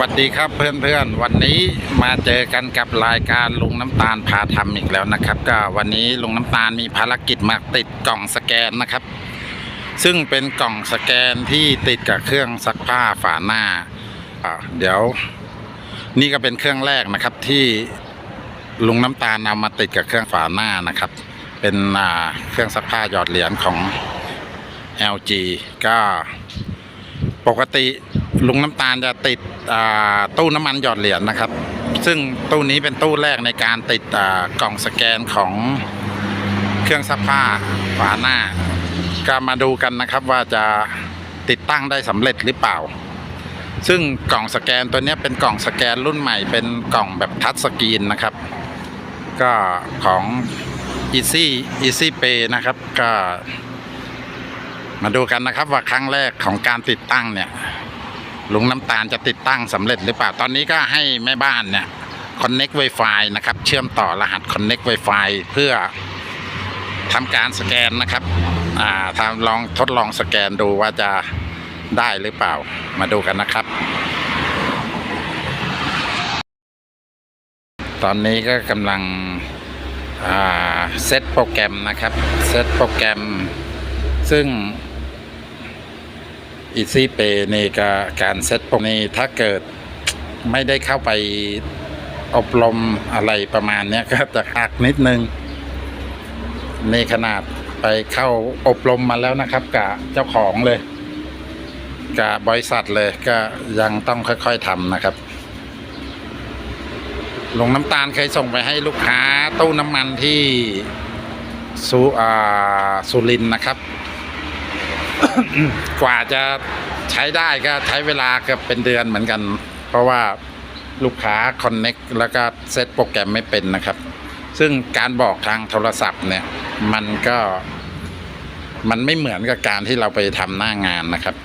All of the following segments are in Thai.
วัสดีครับเพื่อนๆ วันนี้มาเจอกันกับรายการลุงน้ำตาลพาทำอีกแล้วนะครับ ก็วันนี้ลุงน้ำตาลมีภารกิจมาติดกล่องสแกนนะครับ ซึ่งเป็นกล่องสแกนที่ติดกับเครื่องซักผ้าฝาหน้าอ่าเดี๋ยว นี่ก็เป็นเครื่องแรกนะครับที่ลุงน้ำตาลเอามาติดกับเครื่องฝาหน้านะครับ เป็นเครื่องซักผ้าหยอดเหรียญของ LG ก็ปกติ ลุงน้ำตาลจะติดตู้น้ำมันหยอดเหรียญนะครับ ซึ่งตู้นี้เป็นตู้แรกในการติดกล่องสแกนของเครื่องซักผ้าฝาหน้า ก็มาดูกันนะครับว่าจะติดตั้งได้สำเร็จหรือเปล่า ซึ่งกล่องสแกนตัวนี้เป็นกล่องสแกนรุ่นใหม่เป็นกล่องแบบทัชสกรีนนะครับ ก็ของ Easy Easy Pay นะครับก็มาดูกันนะครับว่าครั้งแรกของการติดตั้งเนี่ย ลุงน้ำตาลจะติดตั้งสำเร็จหรือเปล่า ตอนนี้ก็ให้แม่บ้านเนี่ย Connect Wi-Fi นะครับ เชื่อมต่อรหัส Connect Wi-Fi เพื่อทำการสแกนนะครับอ่าทำลองทดลองสแกนดูว่าจะได้หรือเปล่า มาดูกันนะครับ ตอนนี้ก็กำลังอ่าเซตโปรแกรมนะครับ เซตโปรแกรมซึ่ง Easy Pay นี่ก็การเซ็ตโปรนี้ถ้าเกิดไม่ได้เข้าไปอบรมอะไรประมาณนี้ก็จะหักนิดนึงในขนาดไปเข้าอบรมมาแล้วนะครับกับเจ้าของเลย กับบริษัทเลยก็ยังต้องค่อยๆทำนะครับลงน้ำตาลเคยส่งไปให้ลูกค้าตู้น้ำมันที่สุอ่าสุรินนะครับ กว่าจะใช้ได้ก็ใช้เวลาเกือบเป็นเดือนเหมือนกัน เพราะว่าลูกค้าคอนเน็กแล้วก็เซตโปรแกรมไม่เป็นนะครับ ซึ่งการบอกทางโทรศัพท์เนี่ย มันก็มันไม่เหมือนกับการที่เราไปทำหน้างานนะครับ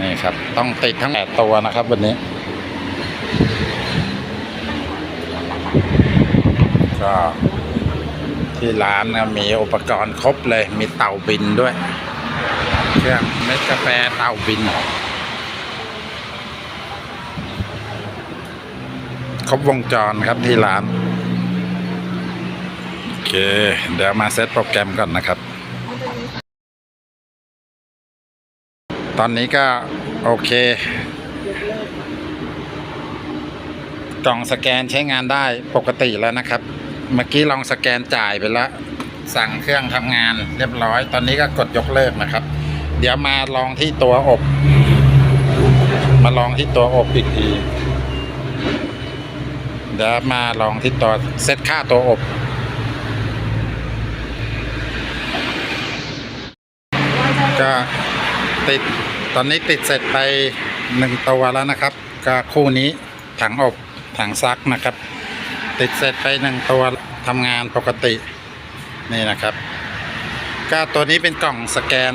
นี่ครับ ต้องติดทั้งแปดตัวนะครับ วันนี้ ก็ ที่ร้านนะมีอุปกรณ์ครบเลยมีเต่าบินด้วย เครื่องเม็ดกาแฟเต่าบิน ครบวงจรครับที่ร้าน โอเค เดี๋ยวมาเซตโปรแกรมก่อนนะครับ ตอนนี้ก็โอเคกล่องสแกนใช้งานได้ปกติแล้วนะครับ เมื่อกี้ลองสแกนจ่ายไปแล้ว สั่งเครื่องทำงานเรียบร้อย ตอนนี้ก็กดยกเลิกนะครับ เดี๋ยวมาลองที่ตัวอบ มาลองที่ตัวอบอีกทีเดี๋ยวมาลองที่ตัวเซตค่าตัวอบ ก็ติดตอนนี้ติดเสร็จไปหนึ่งตัวแล้วนะครับ ก็คู่นี้ถังอบถังซักนะครับ ติดเสร็จไปหนึ่งตัวทำงานปกตินี่นะครับ ก็ตัวนี้เป็นกล่องสแกน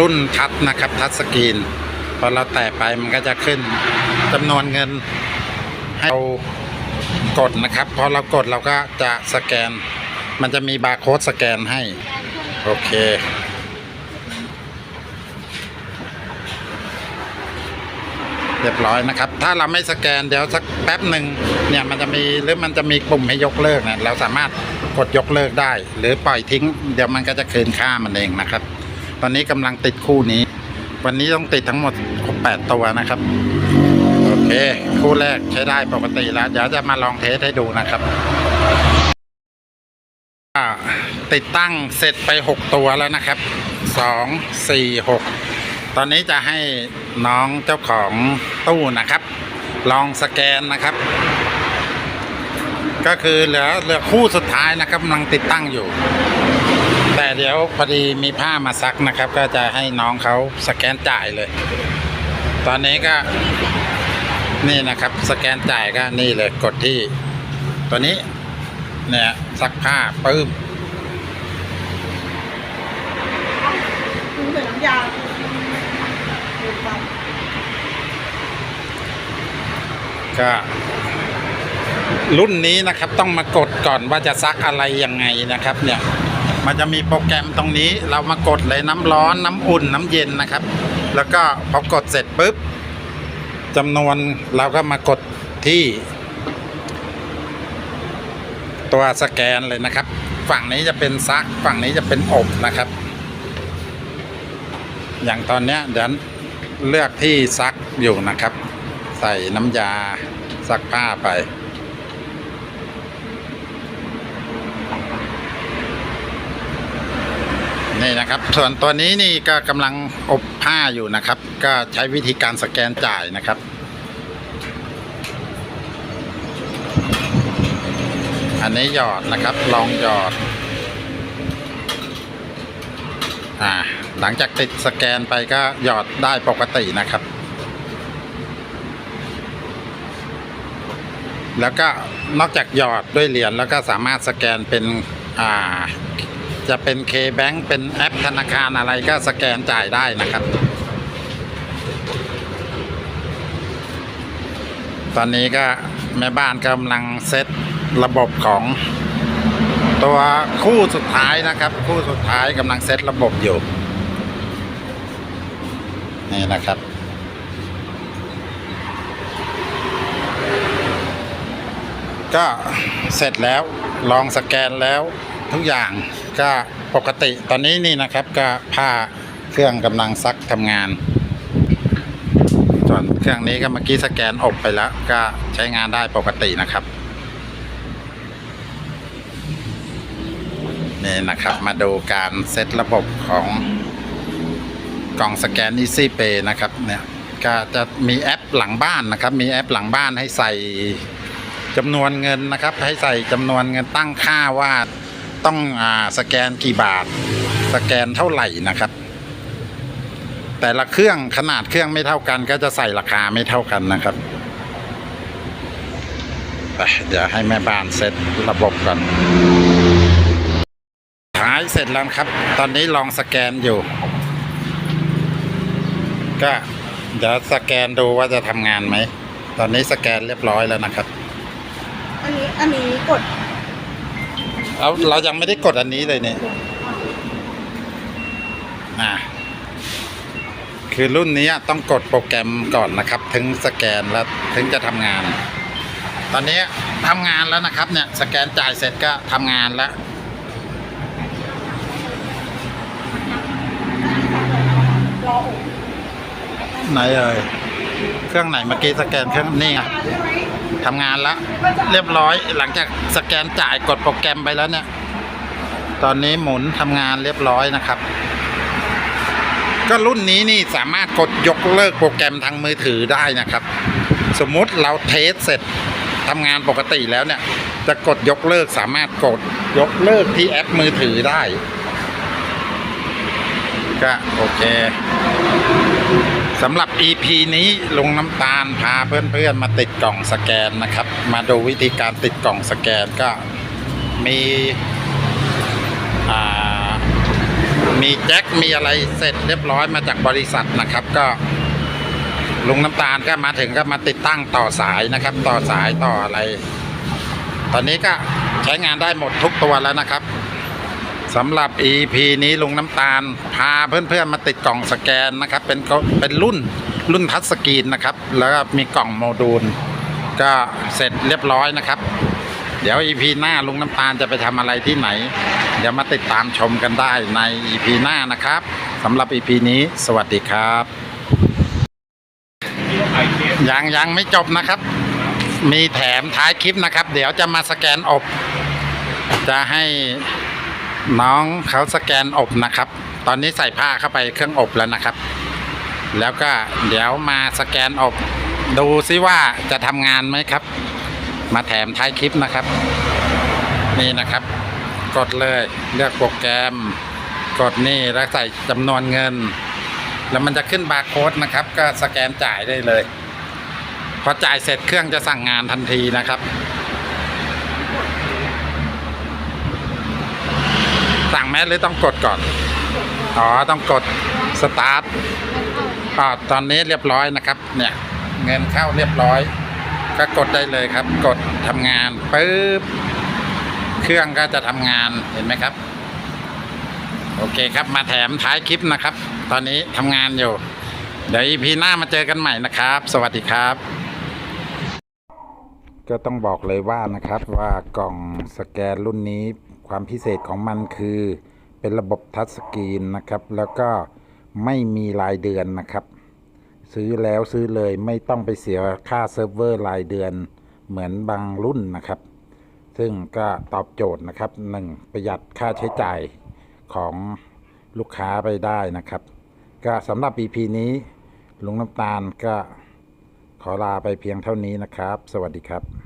รุ่นทัชนะครับ ทัชสกรีนพอเราแตะไปมันก็จะขึ้นจำนวนเงินให้เรากดนะครับพอเรากดเราก็จะสแกน มันจะมีบาร์โค้ดสแกนให้ โอเค รียบร้อยนะครับ ถ้าเราไม่สแกนเดี๋ยวสักแป๊บหนึ่งเนี่ยมันจะมีหรือมันจะมีปุ่มให้ยกเลิกเนี่ยเราสามารถกดยกเลิกได้ หรือปล่อยทิ้ง เดี๋ยวมันก็จะคืนค่ามันเองนะครับ ตอนนี้กำลังติดคู่นี้ วันนี้ต้องติดทั้งหมด 8 ตัวนะครับโอเคคู่แรกใช้ได้ปกติแล้ว เดี๋ยวจะมาลองเทสให้ดูนะครับติดตั้งเสร็จไป 6 ตัวแล้วนะครับ 2 4 6 ตอนนี้จะให้น้องเจ้าของตู้นะครับ ลองสแกนนะครับ ก็คือเหลือเหลือคู่สุดท้ายนะครับกำลังติดตั้งอยู่ แต่เดี๋ยวพอดีมีผ้ามาซักนะครับ ก็จะให้น้องเขาสแกนจ่ายเลย ตอนนี้ก็นี่นะครับ สแกนจ่ายก็นี่เลยกดที่ ตัวนี้เนี่ยซักผ้าปึ้ม ดูใส่น้ำยาดูไป ก็รุ่นนี้นะครับต้องมากดก่อนว่าจะซักอะไรยังไงนะครับเนี่ยมันจะมีโปรแกรมตรงนี้เรามากดเลยน้ำร้อนน้ำอุ่นน้ำเย็นนะครับ แล้วก็พอกดเสร็จปุ๊บจำนวนเราก็มากดที่ ตัวสแกนเลยนะครับ ฝั่งนี้จะเป็นซัก ฝั่งนี้จะเป็นอบนะครับ อย่างตอนนี้เดี๋ยวเลือกที่ซักอยู่นะครับ ใส่น้ำยาซักผ้าไป นี่นะครับ ส่วนตัวนี้นี่ก็กำลังอบผ้าอยู่นะครับ ก็ใช้วิธีการสแกนจ่ายนะครับอันนี้หยอดนะครับ ลองหยอด อ่า หลังจากติดสแกนไปก็หยอดได้ปกตินะครับ แล้วก็นอกจากหยอดด้วยเหรียญแล้วก็สามารถสแกนเป็นอ่าจะเป็น K-Bank เป็นแอปธนาคารอะไรก็สแกนจ่ายได้นะครับ ตอนนี้ก็แม่บ้านกำลังเซตระบบของ ตัวคู่สุดท้ายนะครับ คู่สุดท้ายกำลังเซตระบบอยู่ นี่นะครับ ก็เสร็จแล้วลองสแกนแล้วทุกอย่างก็ปกติตอนนี้นี่นะครับก็ผ้าเครื่องกำลังซักทำงานส่วนเครื่องนี้ก็เมื่อกี้สแกนอบไปแล้ว ก็ใช้งานได้ปกตินะครับนี่นะครับมาดูการเซตระบบของกล่องสแกน Easy Pay นะครับเนี่ยก็จะมีแอปหลังบ้านนะครับ มีแอปหลังบ้านให้ใส่ จำนวนเงินนะครับ ให้ใส่จำนวนเงินตั้งค่าว่าต้องอ่าสแกนกี่บาท สแกนเท่าไหร่นะครับ แต่ละเครื่องขนาดเครื่องไม่เท่ากัน ก็จะใส่ราคาไม่เท่ากันนะครับเดี๋ยวให้แม่บ้านเซตระบบก่อนท้ายเสร็จแล้วครับ ตอนนี้ลองสแกนอยู่ ก็เดี๋ยวสแกนดูว่าจะทำงานไหม ตอนนี้สแกนเรียบร้อยแล้วนะครับ อันนี้อันนี้กดเอาเรายังไม่ได้กดอันนี้เลยเนี่ยอ่าคือรุ่นนี้ต้องกดโปรแกรมก่อนนะครับ ถึงสแกนแล้วถึงจะทำงาน ตอนนี้ทำงานแล้วนะครับ เนี่ย สแกนจ่ายเสร็จก็ทำงานแล้วไหนเอ่ยเครื่องไหนเมื่อกี้สแกนเครื่องนี่ไง ทำงานแล้วเรียบร้อยหลังจากสแกนจ่ายกดโปรแกรมไปแล้วเนี่ย ตอนนี้หมุนทำงานเรียบร้อยนะครับ ก็รุ่นนี้นี่สามารถกดยกเลิกโปรแกรมทางมือถือได้นะครับ สมมุติเราเทสเสร็จทำงานปกติแล้วเนี่ย จะกดยกเลิกสามารถกดยกเลิกที่แอปมือถือได้ ก็โอเค สำหรับ EP นี้ลุงน้ำตาลพาเพื่อนๆมาติดกล่องสแกนนะครับ มาดูวิธีการติดกล่องสแกนก็มีมีแจ็คมีอะไรเสร็จเรียบร้อยมาจากบริษัทนะครับ ก็ลุงน้ำตาลก็มาถึงก็มาติดตั้งต่อสายนะครับ ต่อสายต่ออะไร ตอนนี้ก็ใช้งานได้หมดทุกตัวแล้วนะครับ สำหรับ EP นี้ลุงน้ำตาล พาเพื่อนๆมาติดกล่องสแกนนะครับ เป็นเป็นรุ่นรุ่นทัชสกรีนนะครับ แล้วก็มีกล่องโมดูล ก็เสร็จเรียบร้อยนะครับ เดี๋ยว EP หน้าลุงน้ำตาลจะไปทำอะไรที่ไหน เดี๋ยวมาติดตามชมกันได้ใน EP หน้านะครับสำหรับ EP นี้ สวัสดีครับ ยังยังไม่จบนะครับ มีแถมท้ายคลิปนะครับ เดี๋ยวจะมาสแกนอบ จะให้ น้องเขาสแกนอบนะครับ ตอนนี้ใส่ผ้าเข้าไปเครื่องอบแล้วนะครับ แล้วก็เดี๋ยวมาสแกนอบดูซิว่าจะทำงานไหมครับ มาแถมท้ายคลิปนะครับ นี่นะครับ กดเลยเลือกโปรแกรม กดนี่แล้วใส่จำนวนเงิน แล้วมันจะขึ้นบาร์โค้ดนะครับ ก็สแกนจ่ายได้เลย พอจ่ายเสร็จเครื่องจะสั่งงานทันทีนะครับ สั่งแมหรือต้องกดก่อน อ๋อ ต้องกดสตาร์ทอ๋อตอนนี้เรียบร้อยนะครับ เนี่ย เงินเข้าเรียบร้อย ก็กดได้เลยครับ กดทำงานปึ๊บ เครื่องก็จะทำงานเห็นไหมครับ โอเคครับมาแถมท้ายคลิปนะครับ ตอนนี้ทำงานอยู่ เดี๋ยว EP หน้ามาเจอกันใหม่นะครับ สวัสดีครับ ก็ต้องบอกเลยว่านะครับว่ากล่องสแกนรุ่นนี้ ความพิเศษของมันคือ เป็นระบบทัชสกรีนนะครับ แล้วก็ไม่มีรายเดือนนะครับ ซื้อแล้วซื้อเลยไม่ต้องไปเสียค่าเซิร์ฟเวอร์รายเดือนเหมือนบางรุ่นนะครับ ซึ่งก็ตอบโจทย์นะครับหนึ่งประหยัดค่าใช้จ่ายของลูกค้าไปได้นะครับ ก็สำหรับ EP นี้ลุงน้ำตาลก็ขอลาไปเพียงเท่านี้นะครับ สวัสดีครับ